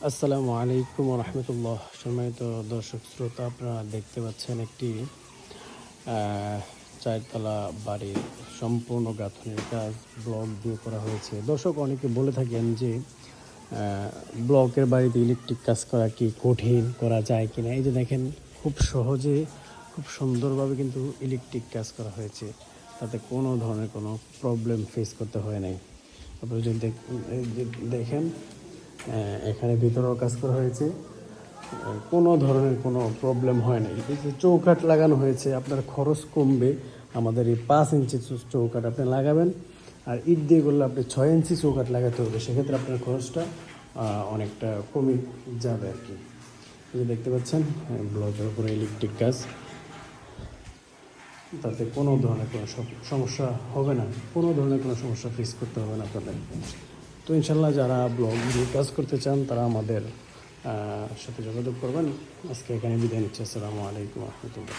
আসসালামু আলাইকুম রহমতুল্লাহ। সম্মানিত দর্শক শ্রোতা, আপনারা দেখতে পাচ্ছেন একটি চারতলা বাড়ির সম্পূর্ণ গাঁথনির কাজ, ব্লক দিয়ে করা হয়েছে। দর্শক, অনেকে বলে থাকেন যে ব্লকের বাড়িতে ইলেকট্রিক কাজ করা কি কঠিন, করা যায় কিনা? এই যে দেখেন, খুব সহজে, খুব সুন্দরভাবে কিন্তু ইলেকট্রিক কাজ করা হয়েছে। তাতে কোনো ধরনের কোনো প্রবলেম ফেস করতে হয় নাই। আপনারা যদি দেখ- দেখেন এখানে ভিতরেও কাজ করা হয়েছে। কোনো ধরনের কোনো প্রবলেম হয় না এই যে চৌকাঠ লাগানো হয়েছে, আপনার খরচ কমবে। আমাদের এই পাঁচ ইঞ্চি চৌ- চৌকাঠ আপনি লাগাবেন। আর ইট দিয়ে করলে আপনি ছয় ইঞ্চি চৌকাঠ লাগাতে হবে। সেক্ষেত্রে আপনার খরচটা অনেকটা কমে যাবে আর কি। এই দেখতে পাচ্ছেন ব্লকের উপরে ইলেকট্রিক কাজ। তাতে কোনো ধরনের কোনো সম- সমস্যা হবে না। কোনো ধরনের কোনো সমস্যা ফেস করতে হবে না আপনাদের। তো ইনশাল্লাহ যারা ব্লগ নিয়ে কাজ করতে চান, তারা আমাদের সাথে যোগাযোগ করবেন। আজকে এখানে বিদায় নিচ্ছি। আসসালামু আলাইকুম রহমতুল্লাহ।